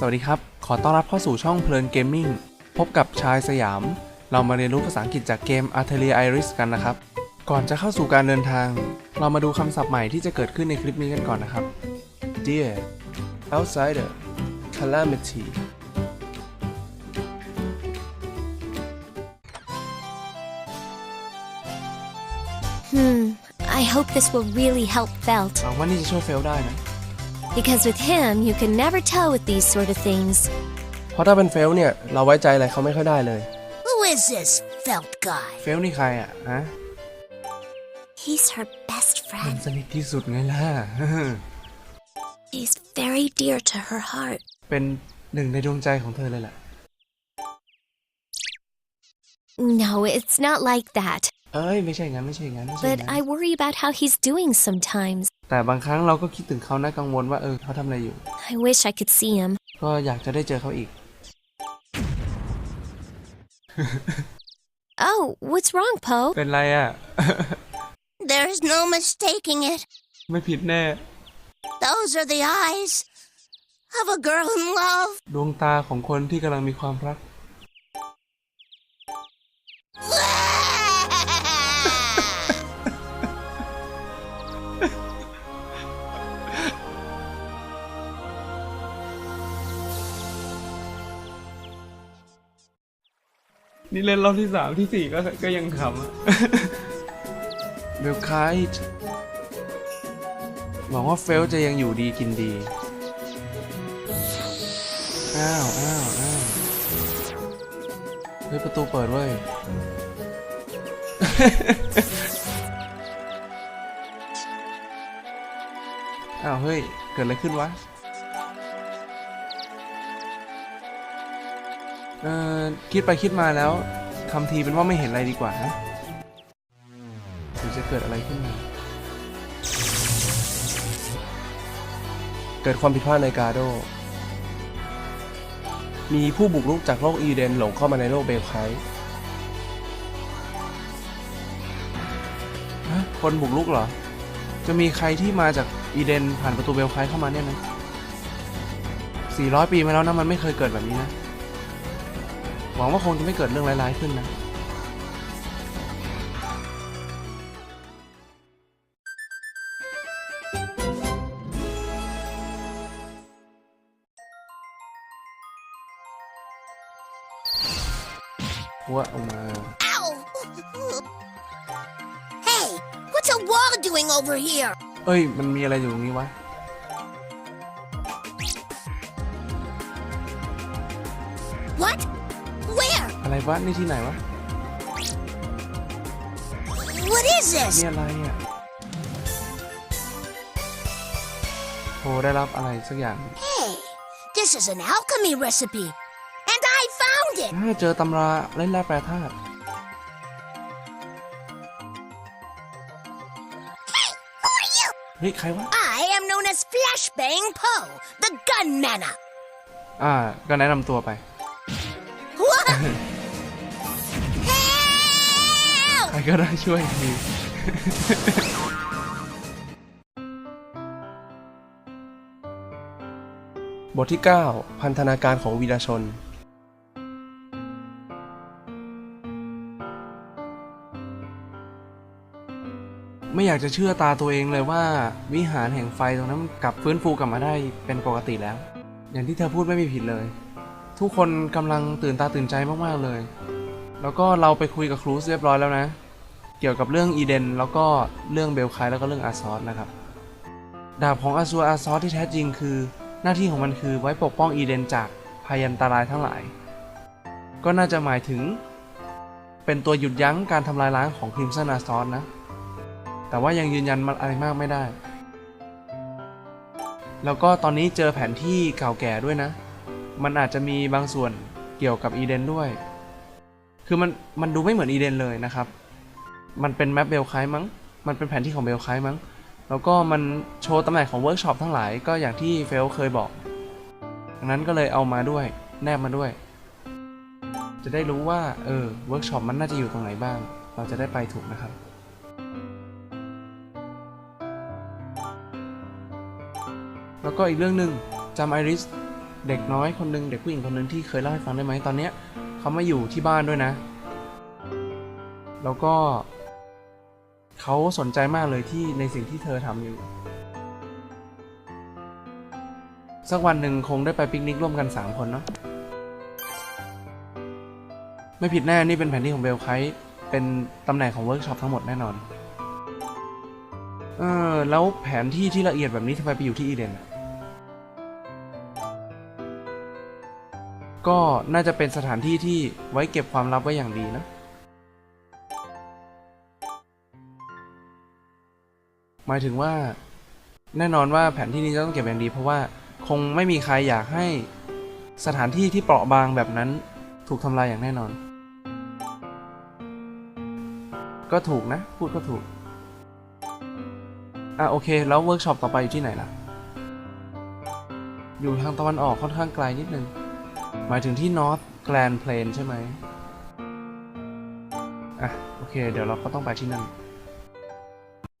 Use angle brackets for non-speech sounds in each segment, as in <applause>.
สวัสดีครับ ขอต้อนรับเข้าสู่ช่องเพลินเกมมิ่งพบกับชายสยาม เรามาเรียนรู้ภาษาอังกฤษจากเกม Atelier Iris กันนะครับ ก่อนจะเข้าสู่การเดินทาง เรามาดูคำศัพท์ใหม่ที่จะเกิดขึ้นในคลิปนี้กันก่อนนะครับ Dear Outsider Calamity Hmm, I hope this will really help Felt. หวังว่านี่จะช่วยเฟลได้นะ Because with him, you can never tell with these sort of things. เพราะถ้าเป็นเฟลเนี่ย เราไว้ใจอะไรเขาไม่ค่อยได้เลย Who is this felt guy? เฟลนี่ใครอ่ะฮะ He's her best มัน friend. สนิทที่สุดไงล่ะ <laughs> He's very dear to her heart. เป็นหนึ่งในดวงใจของเธอเลยแหละ No, it's not like that. เอ้ยไม่ใช่งั้นไม่ใช่งั้นไม่ใช่ But งั้น I worry about how he's doing sometimes. แต่บางครั้งเราก็คิดถึงเขานะกังวลว่าเออเขาทำอะไรอยู่ I wish I could see him. ก็อยากจะได้เจอเขาอีก Oh, what's wrong, Poe? เป็นไรอะ There's no mistaking it. ไม่ผิดแน่ Those are the eyes of a girl in love. ดวงตาของคนที่กำลังมีความรัก นี่เล่นรอบที่สามที่สี่ก็ก็ยังขำอะเบลคายหวังว่าเฟลจะยังอยู่ดีกินดี อ้าวอ้าวอ้าวเฮ้ยประตูเปิดเว้ย อ้าวเฮ้ย เกิดอะไรขึ้นวะ เออคิดไปคิดมาแล้วทำทีเป็นว่าไม่เห็นอะไรดีกว่านะหรือจะเกิดอะไรขึ้นมาเกิดความผิดพลาดในกาโด มีผู้บุกรุกจากโลกอีเดนหลงเข้ามาในโลกเบลไคท์คนบุกลุกเหรอ จะมีใครที่มาจากอีเดนผ่านประตูเบลไคเข้ามาเนี่ยนะ400 ปีมาแล้วนะมันไม่เคยเกิดแบบนี้นะ หวังว่าคงจะไม่เกิดเรื่องร้ายๆขึ้นนะหัวออกมา Ow! Hey, what's a wall doing over here? เอ้ย มันมีอะไรอยู่ตรงนี้วะ What? วะ นี่ที่ไหนวะ What is นี่ this? อะไรอะโหได้รับอะไรสักอย่าง Hey, this is an alchemy recipe. And I found it! อ่าเจอตำราเล่นแร่แปรธาตุ Who are you? เฮ้ยใครวะ I am known as Flashbang Poe, the gunman. อ่า ก็แนะนำตัวไป What? รก็ได้ช่วยทีบทที่ 9 พันธนาการของวีรชน ไม่อยากจะเชื่อตาตัวเองเลยว่า วิหารแห่งไฟตรงนั้นกลับฟื้นฟูกลับมาได้เป็นปกติแล้ว อย่างที่เธอพูดไม่มีผิดเลย ทุกคนกำลังตื่นตาตื่นใจมาก ๆ เลย แล้วก็เราไปคุยกับครูซเรียบร้อยแล้วนะ เกี่ยวกับเรื่องอีเดนแล้วก็เรื่องเบลคายแล้วก็เรื่องอาซอสนะครับ ดาบของอาซัวอาซอสที่แท้จริงคือ หน้าที่ของมันคือไว้ปกป้องอีเดนจากพยันตรายทั้งหลาย ก็น่าจะหมายถึง เป็นตัวหยุดยั้งการทำลายล้างของคริมสันอาซอสนะ แต่ว่ายังยืนยันอะไรมากไม่ได้ แล้วก็ตอนนี้เจอแผนที่เก่าแก่ด้วยนะ มันอาจจะมีบางส่วนเกี่ยวกับอีเดนด้วย คือมันมันดูไม่เหมือนอีเดนเลยนะครับ มันเป็นแมปเบลคายมั้ง มันเป็นแผนที่ของเบลคายมั้ง แล้วก็มันโชว์ตำแหน่งของเวิร์กช็อปทั้งหลายก็อย่างที่เฟลเคยบอกดังนั้นก็เลยเอามาด้วยแนบมาด้วย จะได้รู้ว่าเออเวิร์กช็อปมันน่าจะอยู่ตรงไหนบ้าง เราจะได้ไปถูกนะครับแล้วก็อีกเรื่องหนึ่งจำไอริสเด็กน้อยคนหนึ่งเด็กผู้หญิงคนหนึ่งที่เคยเล่าให้ฟังได้ไหมตอนเนี้ยเขามาอยู่ที่บ้านด้วยนะ แล้วก็ เขาสนใจมากเลยที่ในสิ่งที่เธอทำอยู่ สักวันหนึ่งคงได้ไปปิกนิกร่วมกัน 3 คนเนาะไม่ผิดแน่นี่เป็นแผนที่ของเบลไคเป็นตำแหน่งของเวิร์กช็อปทั้งหมดแน่นอน เออ แล้วแผนที่ที่ละเอียดแบบนี้ทำไมไปอยู่ที่อีเดนอะก็น่าจะเป็นสถานที่ที่ไว้เก็บความลับไว้อย่างดีนะ หมายถึงว่า แน่นอนว่าแผนที่นี้จะต้องเก็บอย่างดีเพราะว่าคงไม่มีใครอยากให้สถานที่ที่เปราะบางแบบนั้นถูกทำลายอย่างแน่นอน ก็ถูกนะ พูดก็ถูก อะโอเค แล้วเวิร์กช็อปต่อไปอยู่ที่ไหนล่ะ อยู่ทางตะวันออกค่อนข้างไกลนิดนึง หมายถึงที่ North Grand Plain ใช่ไหมอะโอเค เดี๋ยวเราก็ต้องไปที่นั่น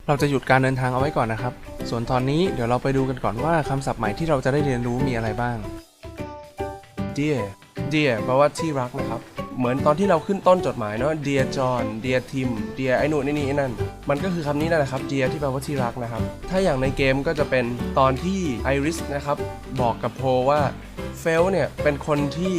เราจะหยุดการเดินทางเอาไว้ก่อนนะครับ ส่วนตอนนี้เดี๋ยวเราไปดูกันก่อนว่าคำศัพท์ใหม่ที่เราจะได้เรียนรู้มีอะไรบ้าง dear dear แปลว่าที่รักนะครับ เหมือนตอนที่เราขึ้นต้นจดหมายเนาะ dear John dear Tim dear ไอ้นู่นไอ้นี่ไอ้นั่น มันก็คือคำนี้นั่นแหละครับ dear ที่แปลว่าที่รักนะครับ ถ้าอย่างในเกมก็จะเป็นตอนที่ Iris นะครับ บอกกับโพว่า f e l เนี่ยเป็นคนที่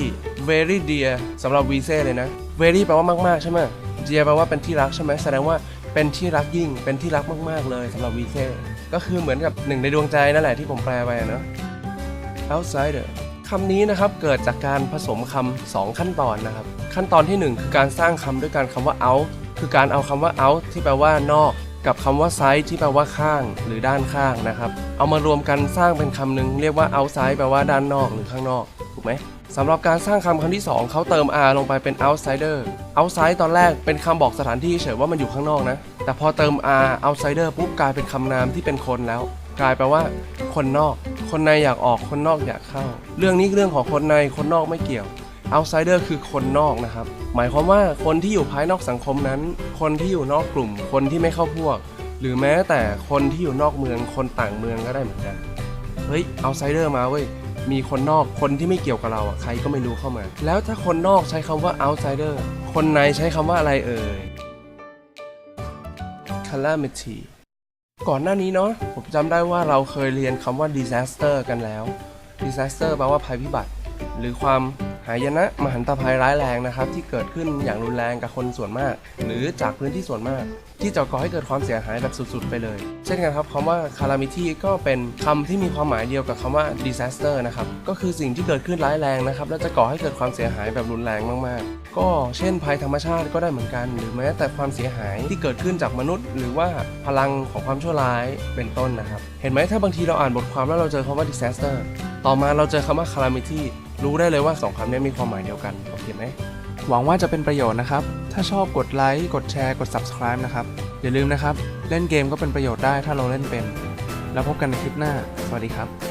very dear สำหรับวีเซ่เลยนะ very แปลว่ามากๆใช่ไหม dear แปลว่าเป็นที่รักใช่ไหมแสดงว่า เป็นที่รักยิ่ง เป็นที่รักมาก ๆ เลยสำหรับวีเซ่ก็คือเหมือนกับหนึ่งในดวงใจนั่นแหละที่ผมแปลไปเนาะ outsider คำนี้นะครับเกิดจากการผสมคำสองขั้นตอนนะครับ ขั้นตอนที่หนึ่งคือการสร้างคำด้วยการคำว่า out คือการเอาคำว่า out ที่แปลว่านอก กับคำว่า side ที่แปลว่าข้างหรือด้านข้างนะครับ เอามารวมกันสร้างเป็นคำหนึ่งเรียกว่า outside แปลว่าด้านนอกหรือข้างนอกถูกไหม สำหรับการสร้างคำคำที่ 2 เขาเติม r ลงไปเป็น outsider outside ตอนแรกเป็นคำบอกสถานที่เฉยว่ามันอยู่ข้างนอกนะ แต่พอเติม r outsider ปุ๊บกลายเป็นคำนามที่เป็นคนแล้ว กลายแปลว่า คนนอก คนในอยากออกคนนอกอยากเข้า เรื่องนี้เรื่องของคนในคนนอกไม่เกี่ยว outsider คือคนนอกนะครับ หมายความว่าคนที่อยู่ภายนอกสังคมนั้น คนที่อยู่นอกกลุ่ม คนที่ไม่เข้าพวก หรือแม้แต่คนที่อยู่นอกเมือง คนต่างเมืองก็ได้เหมือนกัน เฮ้ย outsider มาเว้ย มีคนนอกคนที่ไม่เกี่ยวกับเราอะใครก็ไม่รู้เข้ามา แล้วถ้าคนนอกใช้คำว่า outsider คนในใช้คำว่าอะไรเอ่ย calamity ก่อนหน้านี้เนาะผมจำได้ว่าเราเคยเรียนคำว่า disaster กันแล้ว disaster แปลว่าภัยพิบัติ หรือความ หายนะมหันตภัยร้ายแรงนะครับ ที่เกิดขึ้นอย่างรุนแรงกับคนส่วนมาก หรือจากพื้นที่ส่วนมาก ที่จะก่อให้เกิดความเสียหายแบบสุดๆ ไปเลย เช่นกันครับคำว่า calamity ก็เป็นคำที่มีความหมายเดียวกับคำว่า disaster นะครับก็คือสิ่งที่เกิดขึ้นร้ายแรงนะครับและจะก่อให้เกิดความเสียหายแบบรุนแรงมากๆ ก็เช่นภัยธรรมชาติก็ได้เหมือนกัน หรือแม้แต่ความเสียหายที่เกิดขึ้นจากมนุษย์ หรือว่าพลังของความชั่วร้ายเป็นต้นนะครับ เห็นไหมถ้าบางทีเราอ่านบทความแล้วเราเจอคำว่า disaster ต่อมาเราเจอคำว่า calamity รู้ได้เลยว่าสองคำนี้มีความหมายเดียวกัน โอเคไหม หวังว่าจะเป็นประโยชน์นะครับ ถ้าชอบกดไลค์ กดแชร์ กด subscribe นะครับ อย่าลืมนะครับ เล่นเกมก็เป็นประโยชน์ได้ถ้าเราเล่นเป็น แล้วพบกันในคลิปหน้า สวัสดีครับ